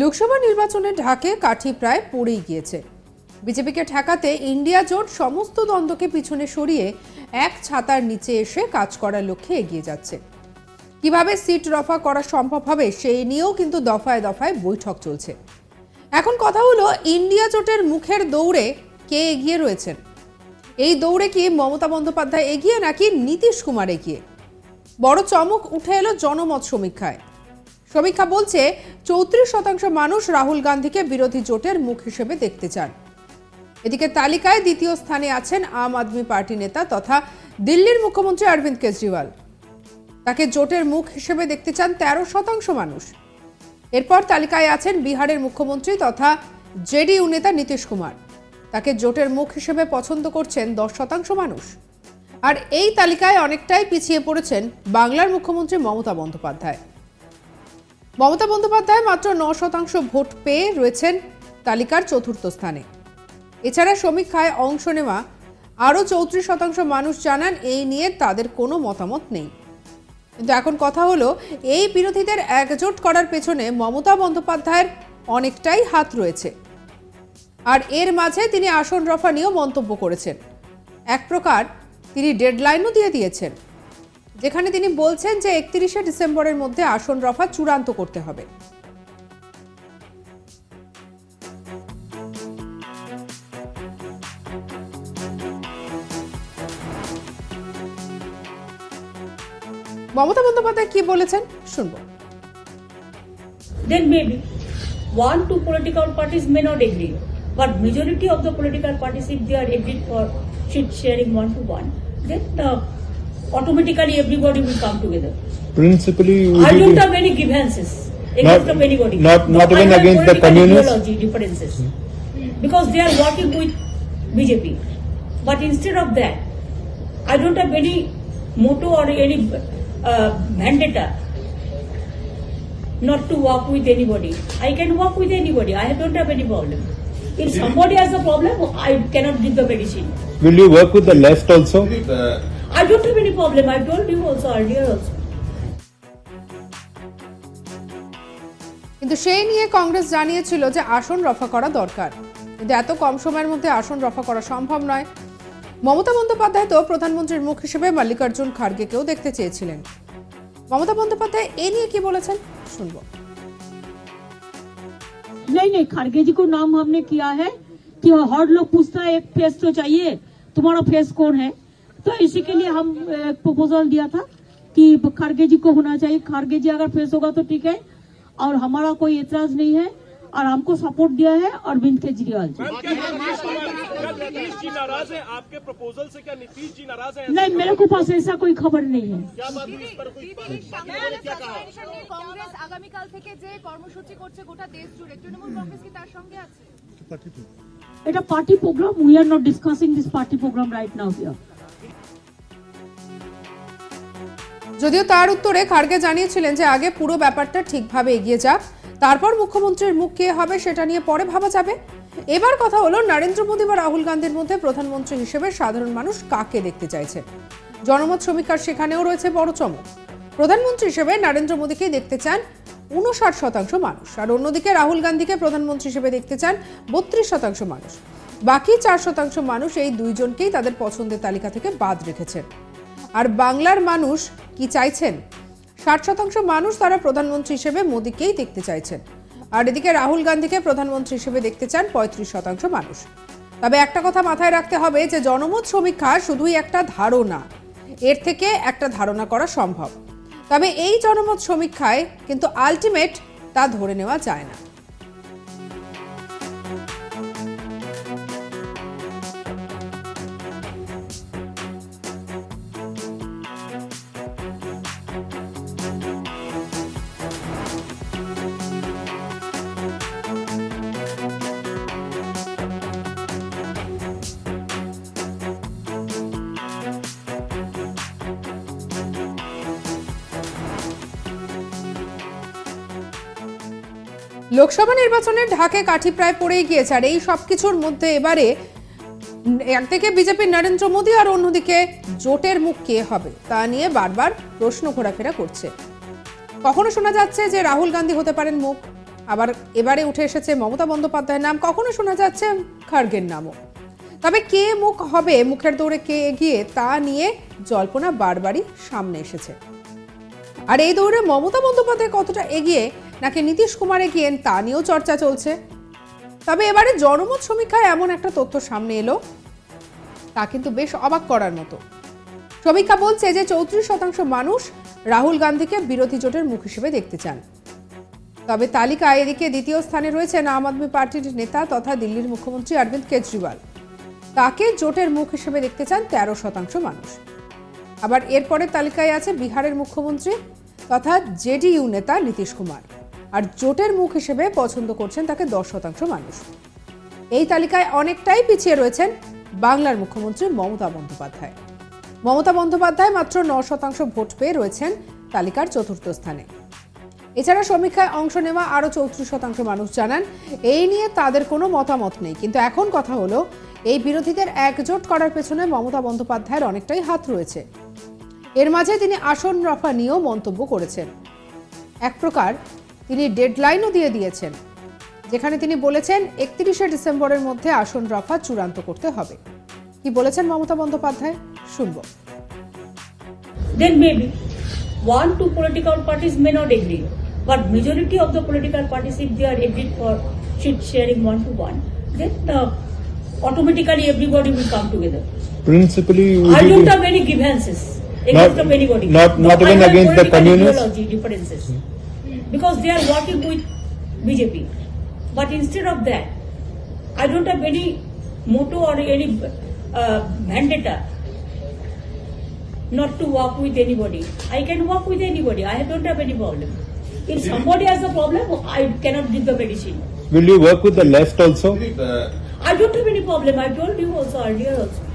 লোকসভা নির্বাচনের ঢাকে কাঠি প্রায় পড়েই গিয়েছে। বিজেপিকে ঠেকাতে ইন্ডিয়া জোট সমস্ত দ্বন্দ্বকে পিছনে সরিয়ে এক ছাতার নিচে এসে কাজ করার লক্ষ্যে এগিয়ে যাচ্ছে। কীভাবে সিট রফা করা সম্ভব হবে সেই নিয়েও কিন্তু দফায় দফায় বৈঠক চলছে। এখন কথা হলো, ইন্ডিয়া জোটের মুখের দৌড়ে কে এগিয়ে রয়েছেন? এই দৌড়ে কি মমতা বন্দ্যোপাধ্যায় এগিয়ে নাকি নীতিশ কুমার এগিয়ে? বড় চমক উঠে এলো জনমত সমীক্ষায়। সমীক্ষা বলছে, চৌত্রিশ শতাংশ মানুষ রাহুল গান্ধীকে বিরোধী জোটের মুখ হিসেবে দেখতে চান। এদিকে তালিকায় দ্বিতীয় স্থানে আছেন আম আদমি পার্টি নেতা তথা দিল্লির মুখ্যমন্ত্রী অরবিন্দ কেজরিওয়াল। তাকে জোটের মুখ হিসেবে দেখতে চান তেরো শতাংশ মানুষ। এরপর তালিকায় আছেন বিহারের মুখ্যমন্ত্রী তথা জেডিইউ নেতা নীতিশ কুমার। তাকে জোটের মুখ হিসেবে পছন্দ করছেন দশ শতাংশ মানুষ। আর এই তালিকায় অনেকটাই পিছিয়ে পড়েছেন বাংলার মুখ্যমন্ত্রী মমতা বন্দ্যোপাধ্যায়। মমতা বন্দ্যোপাধ্যায় মাত্র ন শতাংশ ভোট পেয়ে রয়েছেন তালিকার চতুর্থ স্থানে। এছাড়া সমীক্ষায় অংশ নেওয়া আরও চৌত্রিশ শতাংশ মানুষ জানান এই নিয়ে তাদের কোনো মতামত নেই। কিন্তু এখন কথা হলো, এই বিরোধীদের একজোট করার পেছনে মমতা বন্দ্যোপাধ্যায়ের অনেকটাই হাত রয়েছে। আর এর মাঝে তিনি আসন রফা নিয়েও মন্তব্য করেছেন। এক প্রকার তিনি ডেডলাইনও দিয়ে দিয়েছেন। যেখানে তিনি বলছেন যে একত্রিশে ডিসেম্বরের মধ্যে আসন রফা চূড়ান্ত করতে হবে। মমতা বন্দ্যোপাধ্যায় কি বলেছেন? শুনব। Then maybe one two political parties may not agree but majority of the political parties if they for seat sharing one two one then automatically everybody will come together Principally, i would don't be, have any grievances against Not- anybody not- not I even have against the political communists? ideology differences because they are working with bjp but instead of that i don't have any motto or any uh, vendetta not to work with anybody. I can work with anybody. I don't have any problem. If somebody has a problem, I cannot give the medicine. will you work with the left also? I don't have any problem. I told you also earlier also. কিন্তু সেই নিয়ে কংগ্রেস জানিয়েছিল যে আসন রফা করা দরকার কিন্তু এত কম সময়ের মধ্যে আসন রফা করা সম্ভব নয় মমতা বন্দ্যোপাধ্যায় তো প্রধানমন্ত্রীর মুখ হিসেবে মল্লিকার্জুন খার্গেকেও দেখতে চেয়েছিলেন মমতা বন্দ্যোপাধ্যায় এ নিয়ে কি বলেছেন শুনবো नहीं नहीं खड़गे जी को नाम हमने किया है कि हर लोग पूछता है एक फेस तो चाहिए तुम्हारा फेस कौन है तो इसी के लिए हम एक प्रपोजल दिया था कि खड़गे जी को होना चाहिए खड़गे जी अगर फेस होगा तो ठीक है और हमारा कोई एतराज नहीं है और हमको सपोर्ट दिया है अरविंद केजरीवाल जी क्या नीतीश जी नाराज हैं आपके प्रपोजल से क्या नीतीश जी नाराज हैं नहीं मेरे को पास ऐसा कोई खबर नहीं है क्या बात हुई इस पर कोई क्या कहा কংগ্রেস আগামীকাল থেকে যে কর্মসূচি করছে গোটা দেশ জুড়ে তৃণমূল কংগ্রেস কি তার সঙ্গে আছে এটা party programme we are not discussing this party programme right now here যদিও তার উত্তরে খার্গে জানিয়েছিলেন যে আগে পুরো ব্যাপারটা ঠিকভাবে এগিয়ে যাক, তারপর মুখ্যমন্ত্রীর মুখ কে হবে সেটা নিয়ে পরে ভাবা যাবে। এবার কথা হলো, নরেন্দ্র মোদী বা রাহুল গান্ধীর মধ্যে প্রধানমন্ত্রী হিসেবে সাধারণ মানুষ কাকে দেখতে চাইছে? জনমত সমীক্ষার সেখানেও রয়েছে বড় চমক। প্রধানমন্ত্রী হিসেবে নরেন্দ্র মোদীকেই দেখতে চান উনষাট শতাংশ মানুষ, আর অন্যদিকে রাহুল গান্ধীকে প্রধানমন্ত্রী হিসেবে দেখতে চান বত্রিশ শতাংশ মানুষ। বাকি চার শতাংশ মানুষ এই দুইজনকেই তাদের পছন্দের তালিকা থেকে বাদ রেখেছেন আর বাংলার মানুষ কি চাইছেন? ষাট শতাংশ মানুষ তারা প্রধানমন্ত্রী হিসেবে মোদীকেই দেখতে চাইছেন। আর এদিকে রাহুল গান্ধীকে প্রধানমন্ত্রী হিসেবে দেখতে চান পঁয়ত্রিশ শতাংশ মানুষ। তবে একটা কথা মাথায় রাখতে হবে যে, জনমত সমীক্ষা শুধুই একটা ধারণা। এর থেকে একটা ধারণা করা সম্ভব। তবে এই জনমত সমীক্ষায় কিন্তু আলটিমেট তা ধরে নেওয়া যায় না। লোকসভা নির্বাচনের ঢাকে কাঠি প্রায় পড়েই গিয়েছে, আর এই সব কিছুর মধ্যে এবারে একদিকে বিজেপির নরেন্দ্র মোদী আর অন্যদিকে জোটের মুখ কে হবে, তা নিয়ে বারবার প্রশ্ন ঘোরাফেরা করছে। কখনো শোনা যাচ্ছে যে রাহুল গান্ধী হতে পারেন মুখ, আবার এবারে উঠে এসেছে মমতা বন্দ্যোপাধ্যায়ের নাম, কখনো শোনা যাচ্ছে খার্গের নামও। তবে কে মুখ হবে, মুখের দৌড়ে কে এগিয়ে, তা নিয়ে জল্পনা বারবারই সামনে এসেছে। আর এই দৌড়ে মমতা বন্দ্যোপাধ্যায় কতটা এগিয়ে নাকি নীতিশ কুমারে এগিয়ে তা নিয়েও চর্চা চলছে? তবে এবারে জনমত সমীক্ষায় এমন একটা তথ্য সামনে এলো। তা কিন্তু বেশ অবাক করার মতো। সমীক্ষা বলছে যে চৌত্রিশ শতাংশ মানুষ রাহুল গান্ধীকে বিরোধী জোটের মুখ হিসেবে দেখতে চান। তবে তালিকায় এদিকে দ্বিতীয় স্থানে রয়েছেন আম আদমি পার্টির নেতা তথা দিল্লির মুখ্যমন্ত্রী অরবিন্দ কেজরিওয়াল। তাকে জোটের মুখ হিসেবে দেখতে চান তেরো শতাংশ মানুষ। আবার এরপরের তালিকায় আছে বিহারের মুখ্যমন্ত্রী তথা জেডিইউ নেতা নীতিশ কুমার। আর জোটের মুখ হিসেবে পছন্দ করছেন তাকে দশ শতাংশ মানুষ। এই তালিকায় অনেকটাই পিছিয়ে রয়েছেন বাংলার মুখ্যমন্ত্রী মমতা বন্দ্যোপাধ্যায়। মমতা বন্দ্যোপাধ্যায় মাত্র ন শতাংশ ভোট পেয়ে রয়েছেন তালিকার চতুর্থ স্থানে। এছাড়া সমীক্ষায় অংশ নেওয়া আরও চৌত্রিশ শতাংশ মানুষ জানান, এই নিয়ে তাদের কোনো মতামত নেই। কিন্তু এখন কথা হলো, এই বিরোধীদের একজোট করার পেছনে মমতা বন্দ্যোপাধ্যায়ের অনেকটাই হাত রয়েছে। এর মাঝে তিনি আসন রফা নিয়েও মন্তব্য করেছেন। এক প্রকার তিনি ডেডলাইনও দিয়ে দিয়েছেন যেখানে তিনি বলেছেন একত্রিশে ডিসেম্বরের মধ্যে আসন রফা চূড়ান্ত করতে হবে কি বলেছেন মমতা বন্দ্যোপাধ্যায় শুনব then maybe one two political parties may not agree but majority of the political parties if they are agreed for seat sharing one to one then uh, automatically everybody will come together Principally, i don't be- have any grievances against of anybody not- not I even against the communists? differences because they are working with bjp but instead of that i don't have any motto or any uh, vendetta not to work with anybody. I can work with anybody. I don't have any problem. If somebody has a problem, I cannot give the medicine. will you work with the left also? I don't have any problem. I told you also earlier also.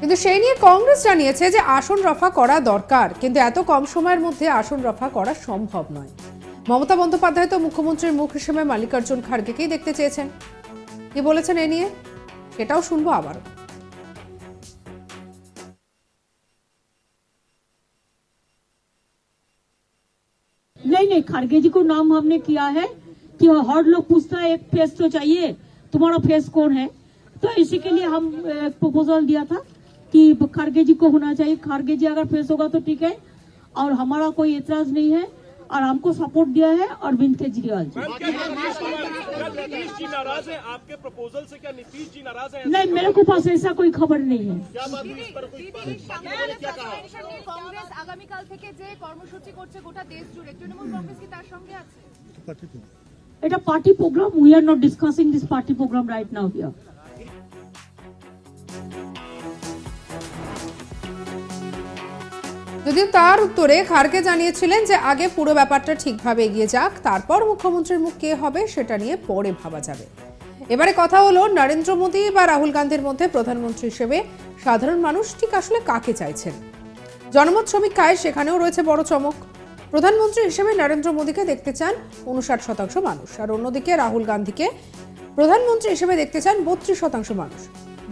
কিন্তু সেই নিয়ে কংগ্রেস জানিয়েছে যে আসন রফা করা দরকার কিন্তু এত কম সময়ের মধ্যে আসন রফা করা সম্ভব নয় মমতা বন্দ্যোপাধ্যায় তো মুখ্যমন্ত্রীর মুখ হিসেবে মাল্লিকার্জুন খার্গেকেই দেখতে চেয়েছেন কি বলেছেন এ নিয়ে সেটাও শুনবো আবারও नहीं नहीं खड़गे जी को नाम हमने किया है कि हर लोग पूछता है एक फेस तो चाहिए तुम्हारा फेस कौन है तो इसी के लिए हम एक प्रपोजल दिया था कि खड़गे जी को होना चाहिए खड़गे जी अगर फेस होगा तो ठीक है और हमारा कोई एतराज नहीं है और हमको सपोर्ट दिया है अरविंद केजरीवाल जी मैम, क्या नीतीश कुमार- क्या नीतीश जी नाराज हैं आपके प्रपोजल से क्या नीतीश जी नाराज हैं नहीं मेरे को पास ऐसा कोई खबर नहीं है क्या बात हुई इस पर कोई দিদির সামনে সাসপেনশন নিয়ে কংগ্রেস আগামীকাল থেকে যে কর্মসূচি করছে গোটা দেশ জুড়ে তৃণমূল কংগ্রেস কি তার সঙ্গে আছে এটা party programme we are not discussing this party programme right now here যদিও তার উত্তরে খার্গে জানিয়েছিলেন যে আগে পুরো ব্যাপারটা ঠিকভাবে এগিয়ে যাক, তারপর মুখ্যমন্ত্রীর মুখ কে হবে সেটা নিয়ে পরে ভাবা যাবে। এবারে কথা হলো, নরেন্দ্র মোদী বা রাহুল গান্ধীর মধ্যে প্রধানমন্ত্রী হিসেবে সাধারণ মানুষ ঠিক আসলে কাকে চাইছেন? জনমত সমীক্ষায় সেখানেও রয়েছে বড় চমক। প্রধানমন্ত্রী হিসেবে নরেন্দ্র মোদীকে দেখতে চান উনষাট শতাংশ মানুষ, আর অন্যদিকে রাহুল গান্ধীকে প্রধানমন্ত্রী হিসেবে দেখতে চান বত্রিশ শতাংশ মানুষ।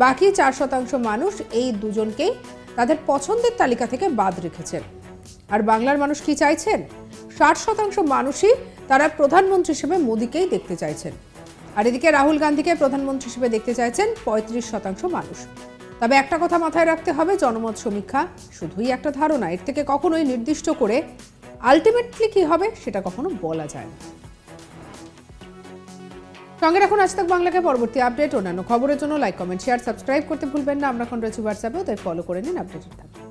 বাকি চার শতাংশ মানুষ এই দুজনকেই তাদের পছন্দের তালিকা থেকে বাদ রেখেছেন। আর বাংলার মানুষ কি চাইছেন? ষাট শতাংশ মানুষই তারা প্রধানমন্ত্রী হিসেবে মোদীকেই দেখতে চাইছেন। আর এদিকে রাহুল গান্ধীকে প্রধানমন্ত্রী হিসেবে দেখতে চাইছেন পঁয়ত্রিশ শতাংশ মানুষ। তবে একটা কথা মাথায় রাখতে হবে, জনমত সমীক্ষা শুধুই একটা ধারণা, এর থেকে কখনোই নির্দিষ্ট করে আলটিমেটলি কি হবে সেটা কখনো বলা যায় না। সঙ্গে রাখুন আজ তাক বাংলাকে পরবর্তী আপডেট অন্যান্য খবরের জন্য লাইক কমেন্ট শেয়ার সাবস্ক্রাইব করতে ভুলবেন না। আমরা এখন রয়েছি হোয়াটসঅ্যাপেও তাই ফলো করে নিন আপডেটের থাকুন